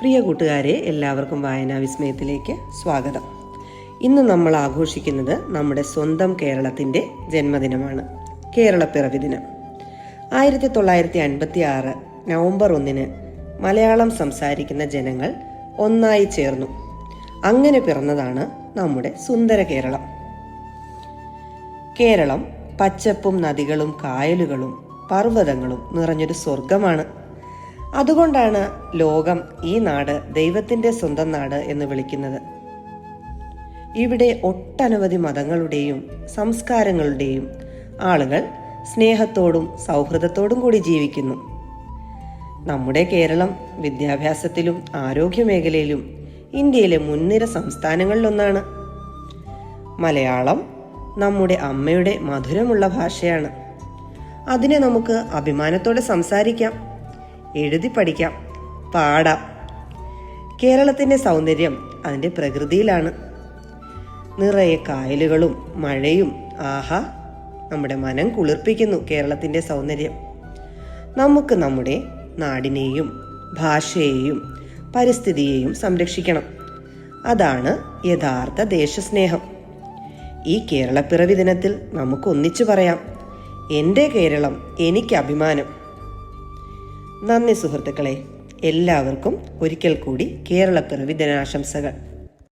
പ്രിയ കൂട്ടുകാരെ എല്ലാവർക്കും വായനാ വിസ്മയത്തിലേക്ക് സ്വാഗതം. ഇന്ന് നമ്മൾ ആഘോഷിക്കുന്നത് നമ്മുടെ സ്വന്തം കേരളത്തിന്റെ ജന്മദിനമാണ് കേരളപ്പിറവി ദിനം. ആയിരത്തി തൊള്ളായിരത്തി അൻപത്തി ആറ് നവംബർ ഒന്നിന് മലയാളം സംസാരിക്കുന്ന ജനങ്ങൾ ഒന്നായി ചേർന്നു. അങ്ങനെ പിറന്നതാണ് നമ്മുടെ സുന്ദര കേരളം. കേരളം പച്ചപ്പും നദികളും കായലുകളും പർവതങ്ങളും നിറഞ്ഞൊരു സ്വർഗമാണ് അതുകൊണ്ടാണ് ലോകം ഈ നാട് ദൈവത്തിന്റെ സ്വന്തം നാട് എന്ന് വിളിക്കുന്നത്. ഇവിടെ ഒട്ടനവധി മതങ്ങളുടെയും സംസ്കാരങ്ങളുടെയും ആളുകൾ സ്നേഹത്തോടും സൗഹൃദത്തോടും കൂടി ജീവിക്കുന്നു. നമ്മുടെ കേരളം വിദ്യാഭ്യാസത്തിലും ആരോഗ്യ മേഖലയിലും ഇന്ത്യയിലെ മുൻനിര സംസ്ഥാനങ്ങളിലൊന്നാണ്. മലയാളം നമ്മുടെ അമ്മയുടെ മധുരമുള്ള ഭാഷയാണ്. അതിനെ നമുക്ക് അഭിമാനത്തോടെ സംസാരിക്കാം. എഴുതി പഠിക്കാം പാടാം. കേരളത്തിന്റെ സൗന്ദര്യം അതിന്റെ പ്രകൃതിയിലാണ്. നിറയെ കായലുകളും മഴയും ആഹാ നമ്മുടെ മനം കുളിർപ്പിക്കുന്നു കേരളത്തിന്റെ സൗന്ദര്യം. നമുക്ക് നമ്മുടെ നാടിനെയും ഭാഷയെയും പരിസ്ഥിതിയെയും സംരക്ഷിക്കണം. അതാണ് യഥാർത്ഥ ദേശസ്നേഹം. ഈ കേരളപ്പിറവി ദിനത്തിൽ നമുക്ക് ഒന്നിച്ചു പറയാം എന്റെ കേരളം എനിക്ക് അഭിമാനം. നന്ദി സുഹൃത്തുക്കളെ. എല്ലാവർക്കും ഒരിക്കൽ കൂടി കേരളപ്പിറവി ദിനാശംസകൾ.